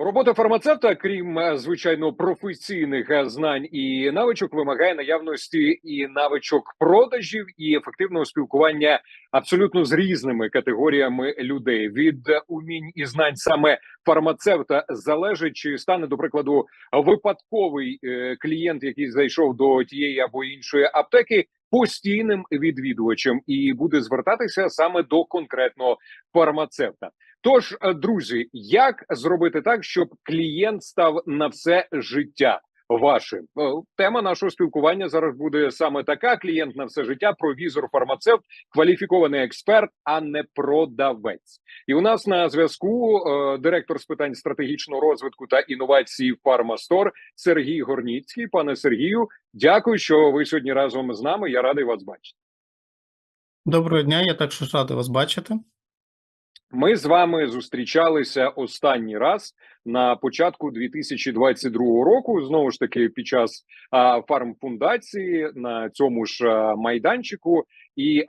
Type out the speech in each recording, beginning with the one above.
Робота фармацевта, крім е, звичайно професійних е, знань і навичок, вимагає наявності і навичок продажів і ефективного спілкування абсолютно з різними категоріями людей. Від е, умінь і знань саме фармацевта залежить, чи стане до прикладу випадковий клієнт, який зайшов до тієї або іншої аптеки. Постійним відвідувачем і буде звертатися саме до конкретного фармацевта. Тож, е, друзі, як зробити так, щоб клієнт став на все життя вашим? Е, Тема нашого спілкування зараз буде саме така: клієнт на все життя, провізор, фармацевт, кваліфікований експерт, а не продавець. І у нас на зв'язку е, директор з питань стратегічного розвитку та інновацій Фармастор Сергій Горніцький. Пане Сергію, дякую, що ви сьогодні разом з нами. Я радий вас бачити. Доброго дня, я також радий вас бачити. Ми з вами зустрічалися останній раз на початку 2022 року. Знову ж таки, під час а, фармфундації на цьому ж а, майданчику, і е,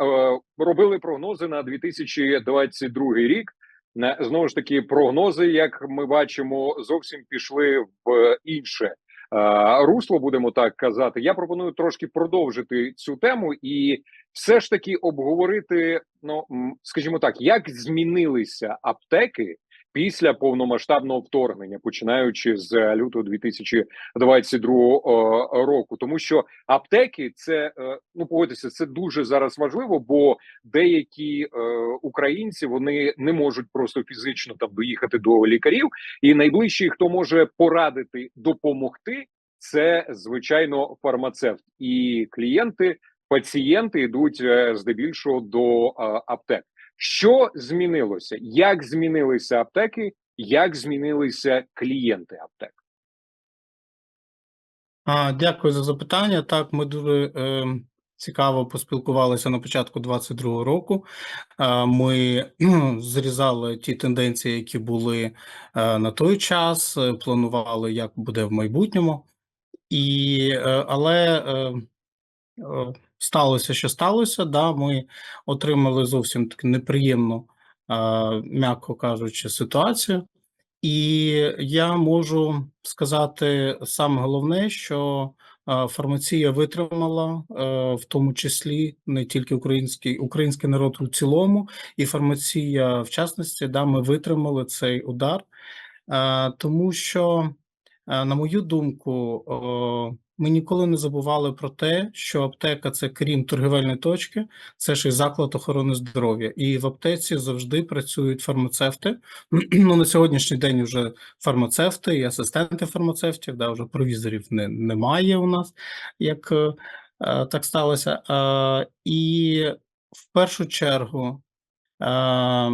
робили прогнози на 2022 рік. Знову ж таки, прогнози, як ми бачимо, зовсім пішли в інше е, русло. Будемо так казати. Я пропоную трошки продовжити цю тему і все ж таки обговорити, ну скажімо так, як змінилися аптеки після повномасштабного вторгнення, починаючи з е, лютого 2022 е, року, тому що аптеки це е, ну погодьтеся, це дуже зараз важливо, бо деякі українці вони не можуть просто фізично там доїхати до лікарів, і найближчий, хто може порадити допомогти, це звичайно фармацевт. І клієнти пацієнти йдуть здебільшого до аптек. Що змінилося? Як змінилися аптеки? Як змінилися клієнти аптек? А, Дякую за запитання. Так, ми дуже е, цікаво поспілкувалися на початку 2022 року. Е, ми зрізали ті тенденції, які були е, на той час, е, планували, як буде в майбутньому. І, е, але е, е, сталося, що сталося. Да, ми отримали зовсім таку неприємну, м'яко кажучи, ситуацію. І я можу сказати саме головне, що фармація витримала, е, в тому числі не тільки український, український народ у цілому, і фармація, в частності, да, ми витримали цей удар, Е, тому що, е, на мою думку, ми ніколи не забували про те, що аптека це крім торгівельної точки, це ще й заклад охорони здоров'я. І в аптеці завжди працюють фармацевти. Ну на сьогоднішній день вже фармацевти і асистенти фармацевтів, да, вже провізорів не, немає у нас, як е, е, так сталося. Е, і в першу чергу. Е,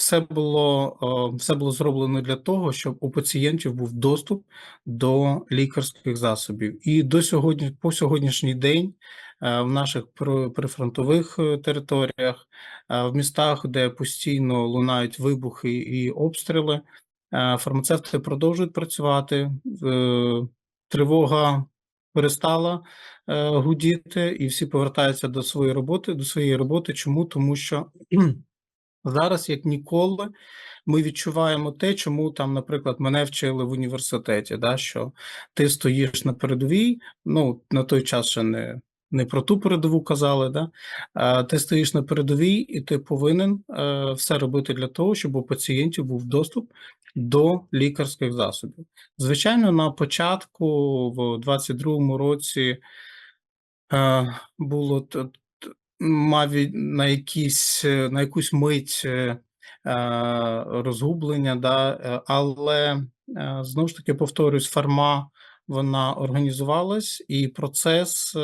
все було, е, все було зроблено для того, щоб у пацієнтів був доступ до лікарських засобів. І до сьогодні, по сьогоднішній день, е, в наших при- прифронтових е, територіях, в містах, де постійно лунають вибухи і обстріли, фармацевти продовжують працювати. Тривога перестала гудіти, і всі повертаються до своєї роботи. До своєї роботи. Чому? Тому що Зараз, як ніколи, ми відчуваємо те, чому там, наприклад, мене вчили в університеті, да, що ти стоїш на передовій, ну на той час ще не, не про ту передову казали, да, а ти стоїш на передовій, і ти повинен е, все робити для того, щоб у пацієнтів був доступ до лікарських засобів. Звичайно, на початку, в 22-му році, е, було мав на якісь е, на якусь мить е, е, розгублення, да, але знову ж таки повторюсь, фарма вона організувалась, і процес,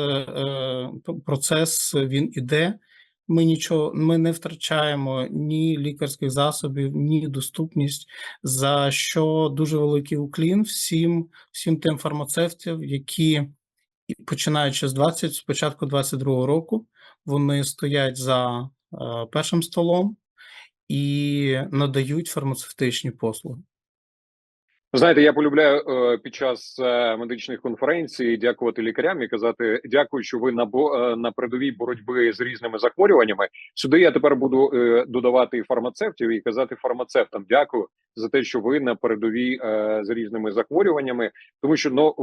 процес він іде. Ми нічого ми не втрачаємо ні лікарських засобів, ні доступність, за що дуже великий уклін всім, всім тим фармацевтів, які починаючи з 20, з початку 22 року, вони стоять за е, першим столом і надають фармацевтичні послуги. Знаєте, я полюбляю е, під час е, медичних конференцій дякувати лікарям і казати дякую, що ви на бо на передовій боротьби з різними захворюваннями. Сюди я тепер буду додавати фармацевтів і казати фармацевтам дякую за те, що ви на передовій е, з різними захворюваннями. Тому що ну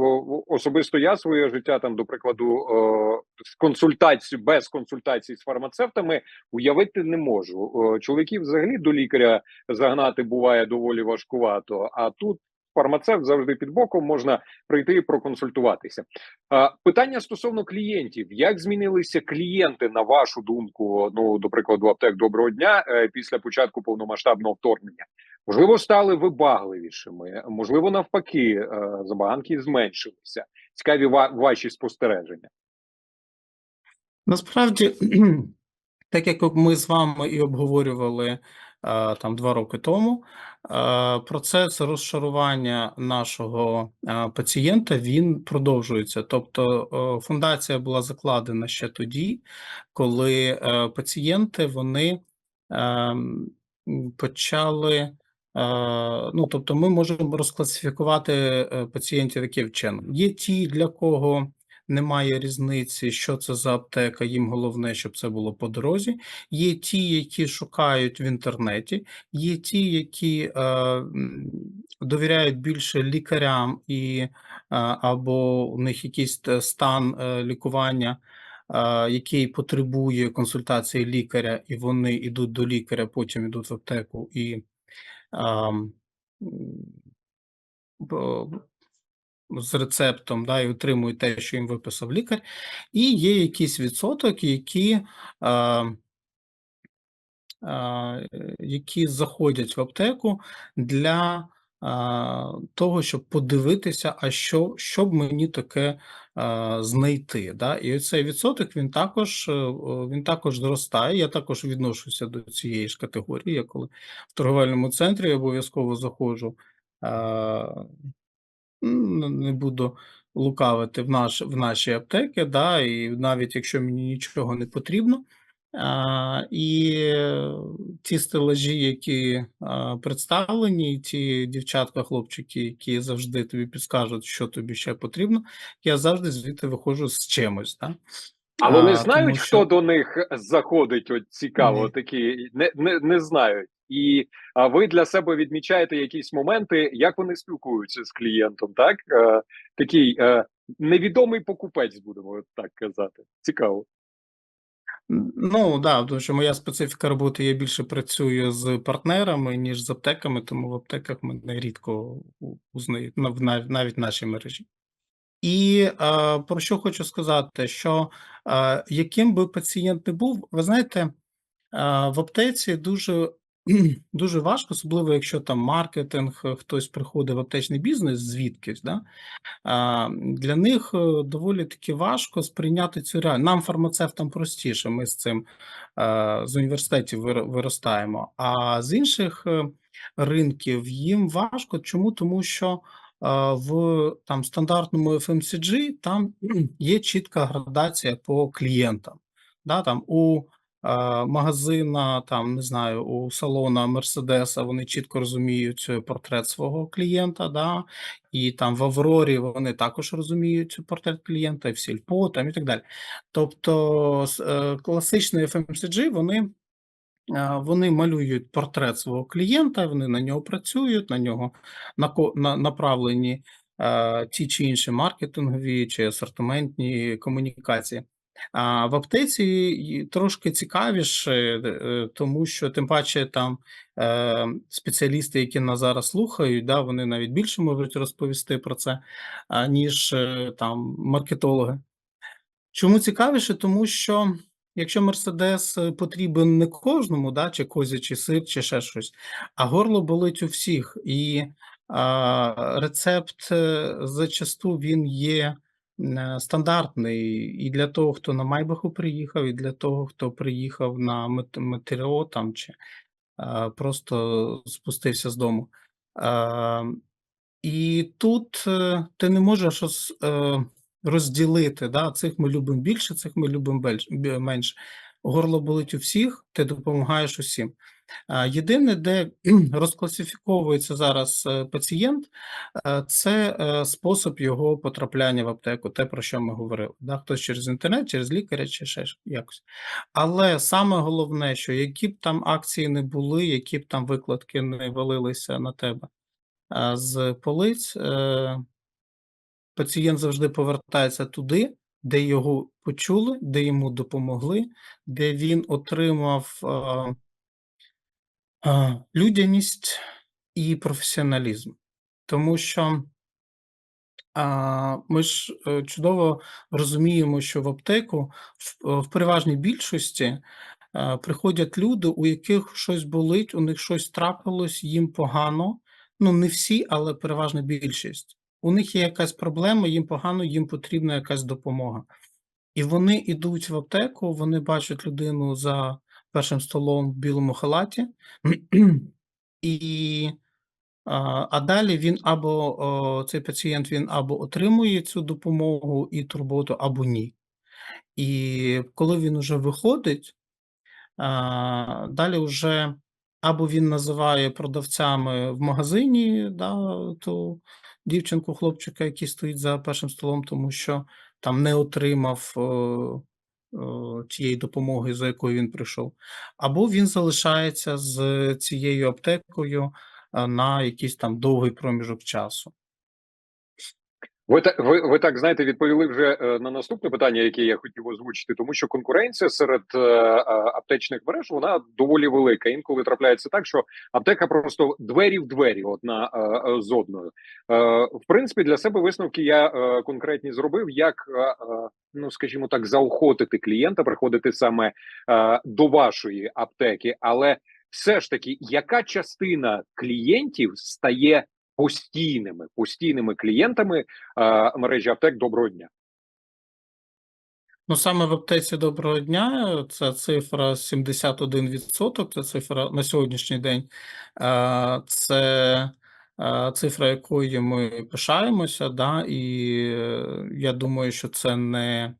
особисто я своє життя там, до прикладу, е, з консультацію без консультацій з фармацевтами уявити не можу. Е, Чоловіків взагалі до лікаря загнати буває доволі важкувато. А тут фармацевт завжди під боком можна прийти і проконсультуватися. А, питання стосовно клієнтів: як змінилися клієнти на вашу думку? Ну до прикладу, аптек доброго дня е, після початку повномасштабного вторгнення? Можливо, стали вибагливішими, можливо, навпаки, е, забаганки зменшилися. Цікаві ваші спостереження. Насправді, так як ми з вами і обговорювали е, там два роки тому, е, процес розшарування нашого пацієнта він продовжується. Тобто фундація була закладена ще тоді, коли пацієнти вони ем, почали. Е, Ну, тобто, ми можемо розкласифікувати е, пацієнтів яким чином. Є ті, для кого немає різниці, що це за аптека. Їм головне, щоб це було по дорозі. Є ті, які шукають в інтернеті, є ті, які е, довіряють більше лікарям і е, або у них якийсь стан е, лікування. е, Який потребує консультації лікаря, і вони йдуть до лікаря, потім йдуть в аптеку і з рецептом, да, і отримують те, що їм виписав лікар, і є якийсь відсоток, які, а, а, е, які заходять в аптеку для того, щоб подивитися, а що, що б мені таке знайти. Да? І цей відсоток він також, е, він також зростає. Я також відношуся до цієї ж категорії. Я коли в торговельному центрі обов'язково заходжу. не буду лукавити в наш в наші аптеки, да, і навіть якщо мені нічого не потрібно. І е, ті стелажі, які представлені, ті дівчатка, хлопчики, які завжди тобі підскажуть, що тобі ще потрібно, я завжди звідти виходжу з чимось. Да? А вони знають, тому хто до них заходить? От цікаво, Ні. такі не, не, не знають. І а ви для себе відмічаєте якісь моменти, як вони спілкуються з клієнтом, так? Е, такий е, невідомий покупець, будемо так казати. Цікаво. Ну да, тому що моя специфіка роботи, я більше працюю з партнерами, ніж з аптеками, тому в аптеках мене рідко узнають, нав- нав- навіть в нашій мережі. І е, про що хочу сказати, що е, яким би пацієнт не був, ви знаєте, е, в аптеці дуже, дуже важко, особливо якщо там маркетинг, е, хтось приходить в аптечний бізнес звідкись, да, для них е, доволі таки важко сприйняти цю реальність. Нам, фармацевтам, простіше, ми з цим е, з університетів виростаємо. А з інших ринків їм важко. Чому? Тому що в там стандартному FMCG там є чітка градація по клієнтам. Да, там у магазина, там не знаю, у салона Мерседеса вони чітко розуміють е, портрет свого клієнта. Да, і там в Аврорі вони також розуміють портрет клієнта, і в Сільпо там і так далі. Тобто е, класичний FMCG, вони, вони малюють портрет свого клієнта, вони на нього працюють, на нього на- направлені е, ті чи інші маркетингові чи асортиментні комунікації. А в аптеці трошки цікавіше, е, тому що тим паче там е, спеціалісти, які нас зараз слухають, да, вони навіть більше можуть розповісти про це, ніж е, там маркетологи. Чому цікавіше? Тому що якщо Мерседес е, потрібен не кожному, да, чи козячий сир, чи ще щось, а горло болить у всіх, і а, рецепт е, зачасту він є е, стандартний і для того, хто на Майбаху приїхав, і для того, хто приїхав на мет- метео там чи просто спустився з дому. І тут е, ти не можеш е, розділити, да, цих ми любимо більше, цих ми любимо менше. Горло болить у всіх, ти допомагаєш усім. Єдине, де розкласифіковується зараз е, пацієнт, е, це е, спосіб його потрапляння в аптеку, те, про що ми говорили. Да? Хтось через інтернет, через лікаря чи ще якось. Але саме головне, що які б там акції не були, які б там викладки не валилися на тебе з полиць, пацієнт завжди повертається туди, де його почули, де йому допомогли, де він отримав людяність і професіоналізм. Тому що ми ж е, чудово розуміємо, що в аптеку в, в переважній більшості е, приходять люди, у яких щось болить, у них щось трапилось, їм погано. Ну, не всі, але переважна більшість. У них є якась проблема, їм погано, їм потрібна якась допомога. І вони йдуть в аптеку, вони бачать людину за першим столом в білому халаті, і, а, а далі він або о, цей пацієнт він або отримує цю допомогу і турботу, або ні. І коли він уже виходить, а, далі вже або він називає продавцями в магазині да, ту дівчинку, хлопчика, який стоїть за першим столом, тому що там не отримав е, тієї допомоги, за якою він прийшов, або він залишається з цією аптекою на якийсь там довгий проміжок часу. Ви так ви, ви так знаєте, відповіли вже е, на наступне питання, яке я хотів озвучити, тому що конкуренція серед е, аптечних мереж вона доволі велика. Інколи трапляється так, що аптека просто двері в двері одна е, з одною. В принципі, для себе висновки я конкретні зробив, як ну скажімо так, заохотити клієнта приходити саме до вашої аптеки, але все ж таки, яка частина клієнтів стає постійними постійними клієнтами е, мережі аптек доброго дня. Ну, саме в аптеці доброго дня це цифра 71%, це цифра на сьогоднішній день. Е, Це е, цифра, якою ми пишаємося, да, і е, я думаю, що це не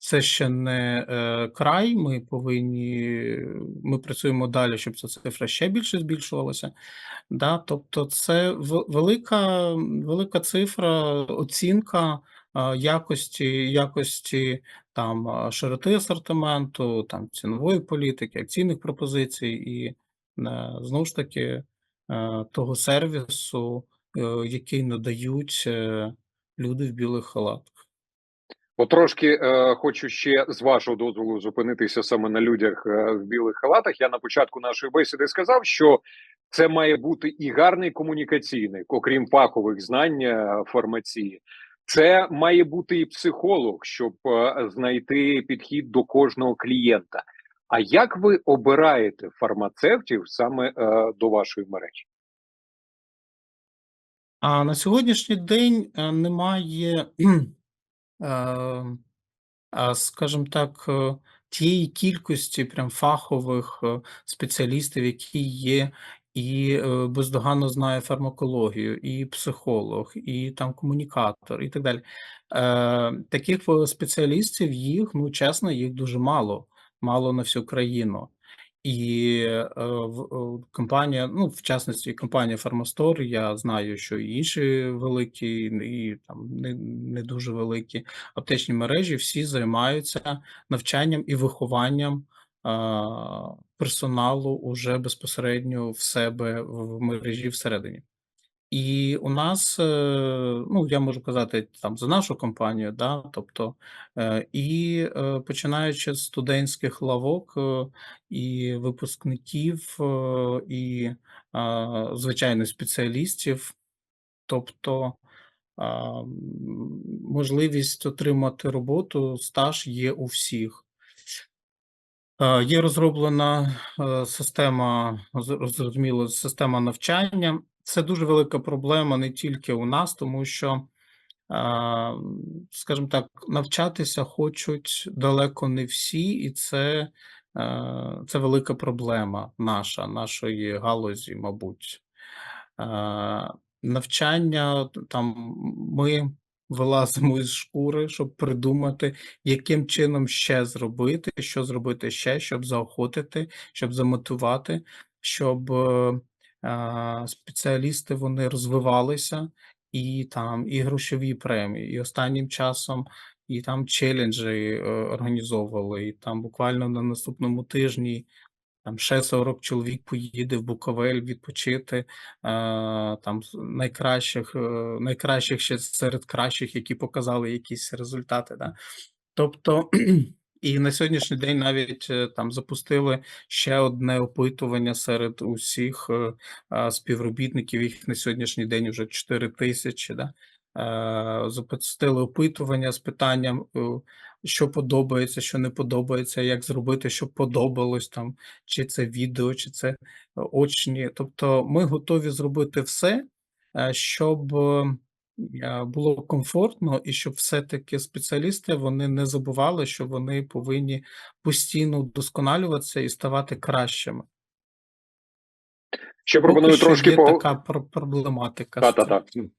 це ще не е, край. Ми повинні ми працюємо далі, щоб ця цифра ще більше збільшувалася. Да, тобто, це велика, велика цифра, оцінка а, якості, якості там широти асортименту, там цінової політики, акційних пропозицій і е, знову ж таки е, того сервісу, е, який надають е, люди в білих халатах. От трошки е, хочу ще з вашого дозволу зупинитися саме на людях е, в білих халатах. Я на початку нашої бесіди сказав, що це має бути і гарний комунікаційний, окрім фахових знань е, фармації. Це має бути і психолог, щоб е, знайти підхід до кожного клієнта. А як ви обираєте фармацевтів саме е, до вашої мережі? А на сьогоднішній день е, немає, а, скажімо так, е, тієї кількості прям фахових е, спеціалістів, які є, і е, бездоганно знає фармакологію, і психолог, і там комунікатор, і так далі. Е, Таких е, спеціалістів їх, ну чесно, їх дуже мало, мало на всю країну. І е, в компанія, ну, в частності, компанія Фармастор, я знаю, що і інші великі, і там не, не дуже великі аптечні мережі всі займаються навчанням і вихованням е, персоналу уже безпосередньо в себе в мережі всередині. І у нас, е, ну я можу казати там за нашу компанію, да, тобто, е, і е, починаючи з студентських лавок і випускників, і звичайно спеціалістів, тобто можливість отримати роботу, стаж є у всіх. Е, Є розроблена е, система, зрозуміло, система навчання. Це дуже велика проблема не тільки у нас, тому що, а, скажімо так, навчатися хочуть далеко не всі, і це, е, це велика проблема наша, нашої галузі, мабуть. Е, Навчання там ми вилазимо із шкури, щоб придумати, яким чином ще зробити, що зробити ще, щоб заохотити, щоб замотивувати, щоб е, спеціалісти вони розвивалися, і там і грошові премії, і останнім часом і там челенджі е, організовували, і там буквально на наступному тижні там ще 40 чоловік поїде в Буковель відпочити, е, там найкращих, е, найкращих ще серед кращих, які показали якісь результати. Да? Тобто, і на сьогоднішній день навіть е, там запустили ще одне опитування серед усіх е, співробітників. Їх на сьогоднішній день вже 4 тисячі. Да? Запустили опитування з питанням, що подобається, що не подобається, як зробити, щоб подобалось там, чи це відео, чи це е, очні. Тобто, ми готові зробити все, е, щоб е, було комфортно, і щоб все-таки спеціалісти вони не забували, що вони повинні постійно вдосконалюватися і ставати кращими. Ще Поки пропоную що є пог- така пр- проблематика. з Та, та, цим. та.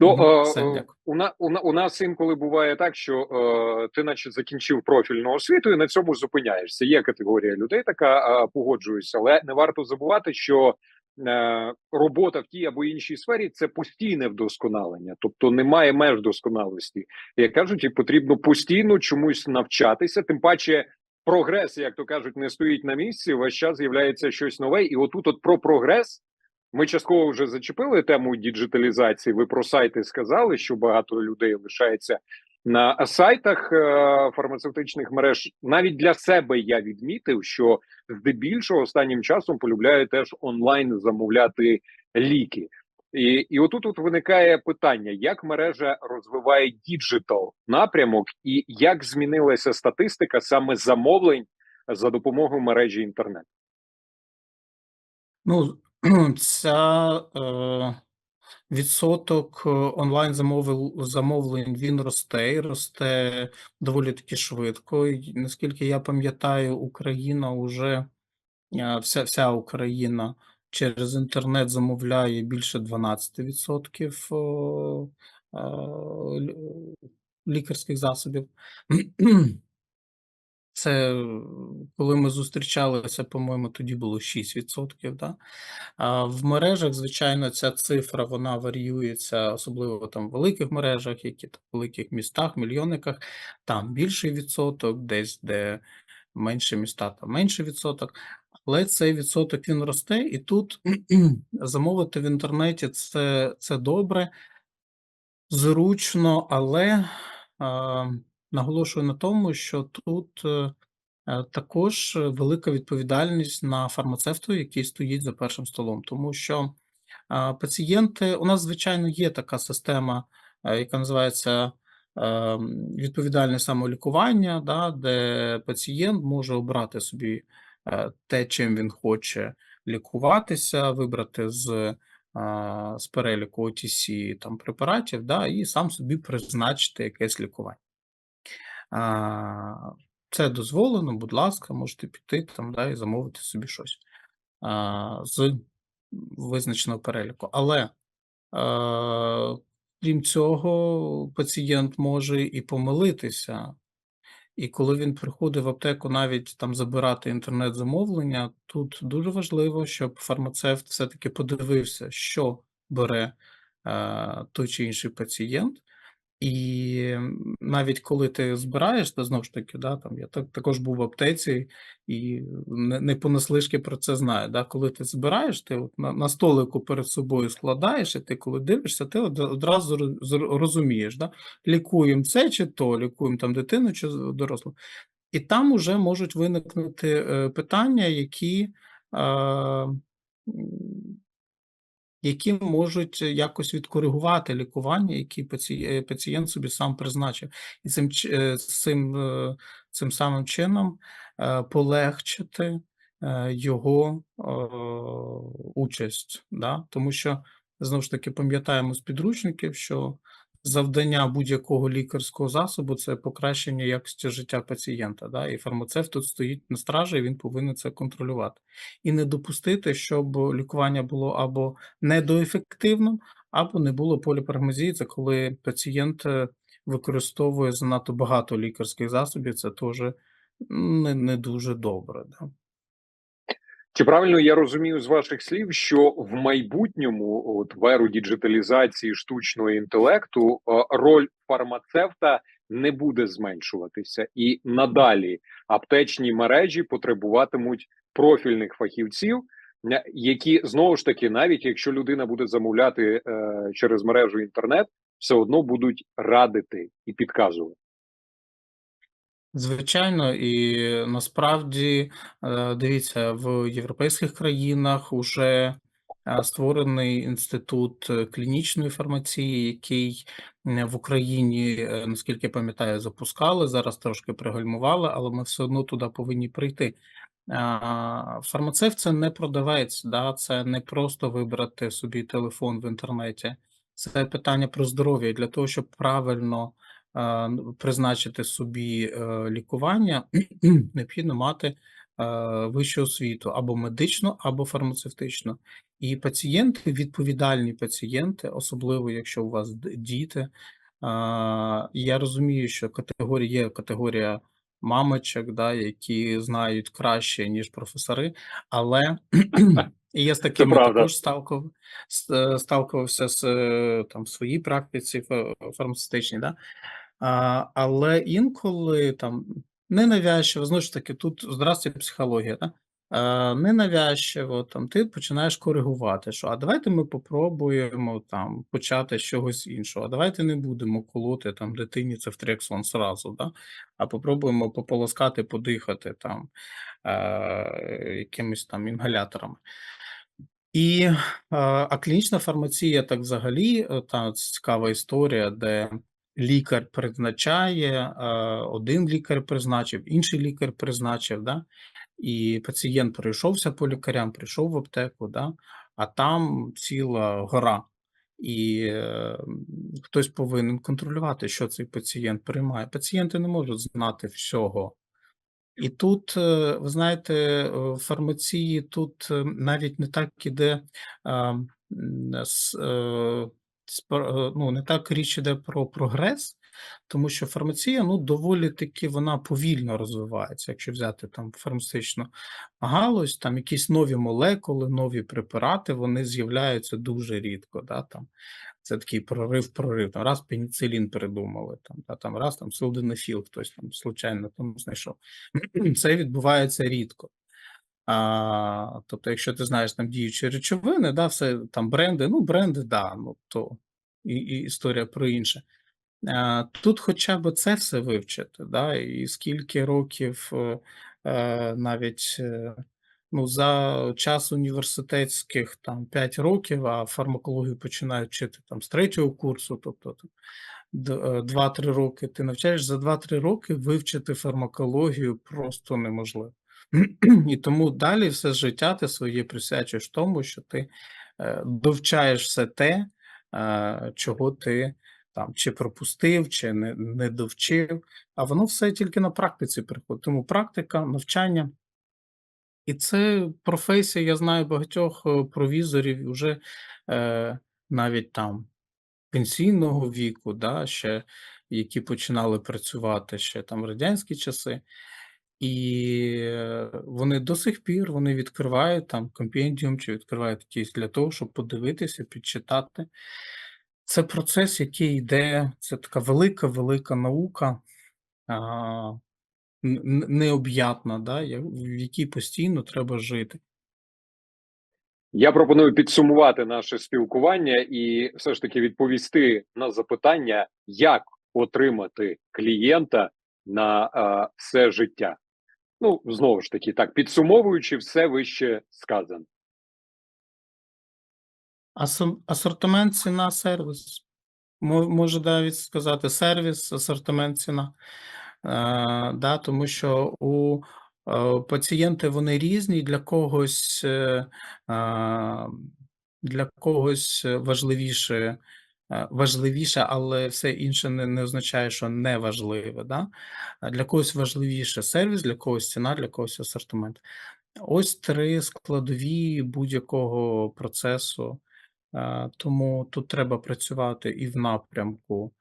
Ну, е, е, у, на, у, у нас інколи буває так, що е, ти наче закінчив профільну освіту і на цьому зупиняєшся. Є категорія людей, така е, погоджуюся, але не варто забувати, що е, робота в тій або іншій сфері це постійне вдосконалення, тобто немає меж досконалості. Як кажуть, і потрібно постійно чомусь навчатися, тим паче. Прогрес, як то кажуть, не стоїть на місці. Весь час з'являється щось нове, і отут, от про прогрес, ми частково вже зачепили тему діджиталізації. Ви про сайти сказали, що багато людей лишається на сайтах е, фармацевтичних мереж. Навіть для себе я відмітив, що здебільшого останнім часом полюбляю теж онлайн замовляти ліки. І, і отут от виникає питання: як мережа розвиває діджитал напрямок, і як змінилася статистика саме замовлень за допомогою мережі інтернет. Ну, ця е, відсоток е, онлайн замовлень він росте і росте доволі таки швидко. І, наскільки я пам'ятаю, Україна вже е, вся, вся Україна через інтернет замовляє більше 12% о, е, лікарських засобів. Це е, коли ми зустрічалися, по-моєму, тоді було 6%. Да? А в мережах, звичайно, ця цифра вона варіюється, особливо там в великих мережах, які там в великих містах, мільйонниках, там більший відсоток, десь де менше міста, там менший відсоток. Але цей відсоток він росте, і тут замовити в інтернеті це, це добре, зручно, але а, наголошую на тому, що тут е, е, також велика відповідальність на фармацевту, який стоїть за першим столом, тому що пацієнти, у нас, звичайно, є така система, е, яка називається е, відповідальне самолікування, да, де пацієнт може обрати собі е, те, чим він хоче лікуватися, вибрати з, з переліку OTC там, препаратів, да, і сам собі призначити якесь лікування. Це дозволено, будь ласка, можете піти там, да, і замовити собі щось з визначеного переліку. Але крім цього, пацієнт може і помилитися. І коли він приходить в аптеку навіть там забирати інтернет-замовлення, тут дуже важливо, щоб фармацевт все-таки подивився, що бере е, той чи інший пацієнт. І навіть коли ти збираєш, то знову ж таки, да, там я так, також був в аптеці і не, не понаслишки про це знаю. Да, коли ти збираєш, ти от на, на столику перед собою складаєш, і ти коли дивишся, ти одразу розумієш, да, лікуємо це чи то, лікуємо там дитину чи дорослу. І там уже можуть виникнути е, питання, які. Е, які можуть якось відкоригувати лікування, які е, пацієнт собі сам призначив, і цим е, цим, е, цим самим чином е, полегшити е, його е, участь. Да? Тому що знову ж таки пам'ятаємо з підручників, що завдання будь-якого лікарського засобу це покращення якості життя пацієнта. Да? І фармацевт тут стоїть на стражі, і він повинен це контролювати. І не допустити, щоб лікування було або недоефективним, або не було поліпрагмазії, це коли пацієнт, е, використовує занадто багато лікарських засобів, це теж не не дуже добре, да. Чи правильно я розумію з ваших слів, що в майбутньому, от в еру діджиталізації штучного інтелекту, е, роль фармацевта не буде зменшуватися, і надалі аптечні мережі потребуватимуть профільних фахівців, які знову ж таки, навіть якщо людина буде замовляти е, через мережу інтернет, все одно будуть радити і підказувати. Звичайно, і насправді, е, дивіться, в європейських країнах уже е, створений інститут е, клінічної фармації, який в Україні, наскільки пам'ятаю, запускали. Зараз трошки пригальмували, але ми все одно туди повинні прийти. Фармацевт це не продавець, да? це не просто вибрати собі телефон в інтернеті. Це питання про здоров'я. Для того, щоб правильно призначити собі е, лікування, необхідно мати е, вищу освіту або медичну, або фармацевтичну. І пацієнти, відповідальні пацієнти, особливо якщо у вас діти. Я розумію, що категорія є категорія мамочок, да, які знають краще, ніж професори, але і я з такими також сталкував, сталкувався з е, там в своїй практиці фа- фармацевтичній, да? Але інколи там ненавязчиво, знову ж таки, тут здравствуйте психологія, да? Ненавязчиво, там ти починаєш коригувати, що а давайте ми попробуємо там почати з чогось іншого. А давайте не будемо колоти там дитині цефтрексон зразу, да? а попробуємо пополоскати, подихати там е, якимись там інгаляторами. І, е, а клінічна фармація, так взагалі, е, та цікава історія, де лікар призначає, е, один лікар призначив, інший лікар призначив, да? і пацієнт пройшовся по лікарям, прийшов в аптеку, да? а там ціла гора. І е, хтось повинен контролювати, що цей пацієнт приймає. Пацієнти не можуть знати всього. І тут, е, ви знаєте, е, в фармації тут е, навіть не так іде, е, е, ну, не так річ іде про прогрес, тому що фармація ну, доволі таки вона повільно розвивається. Якщо взяти там фармацевтичну галузь, там якісь нові молекули, нові препарати, вони з'являються дуже рідко. Да, там. Це такий прорив, прорив. Там раз пеніцилін придумали, там, та, там раз там силденафіл хтось там случайно там знайшов. Це відбувається рідко. А, тобто, якщо ти знаєш там діючі речовини, да, все там бренди, ну бренди, да, ну то і, і історія про інше. А, тут хоча б це все вивчити, да, і скільки років е, е, навіть е, ну, за час університетських там 5 років, а фармакологію починають вчити там з третього курсу, тобто там, д- е, 2-3 роки ти навчаєш за 2-3 роки вивчити фармакологію просто неможливо. І тому далі все життя ти своє присвячуєш тому, що ти е, довчаєш все те, е, чого ти там чи пропустив, чи не, не довчив, а воно все тільки на практиці приходить. Тому практика, навчання. І це професія, я знаю багатьох е, провізорів вже е, навіть там пенсійного віку, да, ще, які починали працювати ще там радянські часи. І е, вони до сих пір вони відкривають там компендіум чи відкривають якийсь для того, щоб подивитися, підчитати. Це процес, який йде, це така велика, велика наука, а, необ'ятна, да, в якій постійно треба жити. Я пропоную підсумувати наше спілкування і все ж таки відповісти на запитання, як отримати клієнта на е, все життя. Ну, знову ж таки, так, підсумовуючи все вище сказане. Асортимент, ціна, сервіс. Можу навіть сказати сервіс, асортимент, ціна. Е, да, тому що у е, пацієнти вони різні, для когось, е, для когось важливіше, важливіше, але все інше не, не означає, що не важливе. Да? Для когось важливіше сервіс, для когось ціна, для когось асортимент. Ось три складові будь-якого процесу Е, Тому тут треба працювати і в напрямку,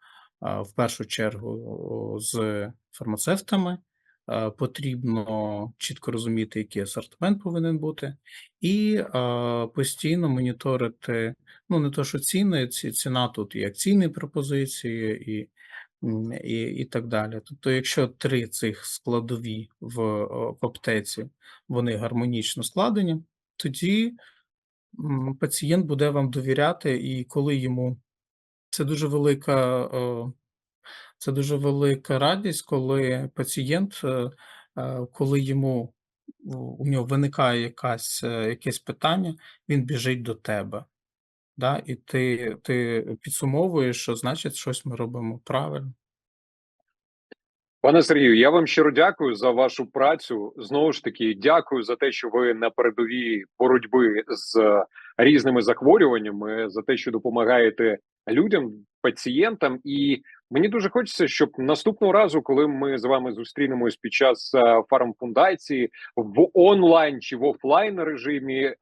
е, в першу чергу, з фармацевтами. Е, Потрібно чітко розуміти, який асортимент повинен бути, і е, постійно моніторити, ну не то, що ціни, ці ціна тут і акційні пропозиції, і, і, і так далі. Тобто, якщо три цих складові в, в аптеці вони гармонічно складені, тоді пацієнт буде вам довіряти, і коли йому це дуже велика, це дуже велика радість, коли пацієнт, е, е, коли йому у у нього виникає якась, е, якесь питання, він біжить до тебе. Да? І ти, ти підсумовуєш, що значить щось ми робимо правильно. Пане Сергію, я вам щиро дякую за вашу працю. Знову ж таки, дякую за те, що ви на передовій боротьби з різними захворюваннями, за те, що допомагаєте людям, пацієнтам. І мені дуже хочеться, щоб наступного разу, коли ми з вами зустрінемось під час е, фармфундації в онлайн чи в офлайн режимі, е,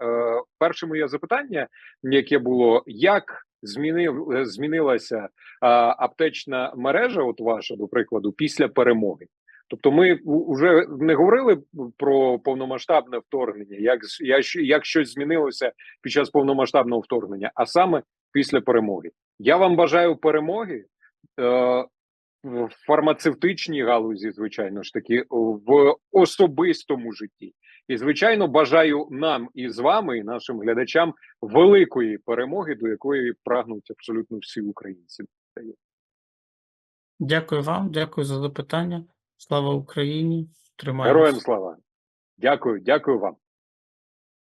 перше моє запитання, яке було як змінив е, змінилася аптечна мережа, от ваша, до прикладу, після перемоги. Тобто, ми вже не говорили про повномасштабне вторгнення, як з- як щось змінилося під час повномасштабного вторгнення, а саме після перемоги. Я вам бажаю перемоги в фармацевтичній галузі, звичайно ж таки, в особистому житті. І звичайно, бажаю нам і з вами, і нашим глядачам великої перемоги, до якої прагнуть абсолютно всі українці. Дякую вам, дякую за запитання. Слава Україні! Тримаємось. Героям слава! Дякую, дякую вам.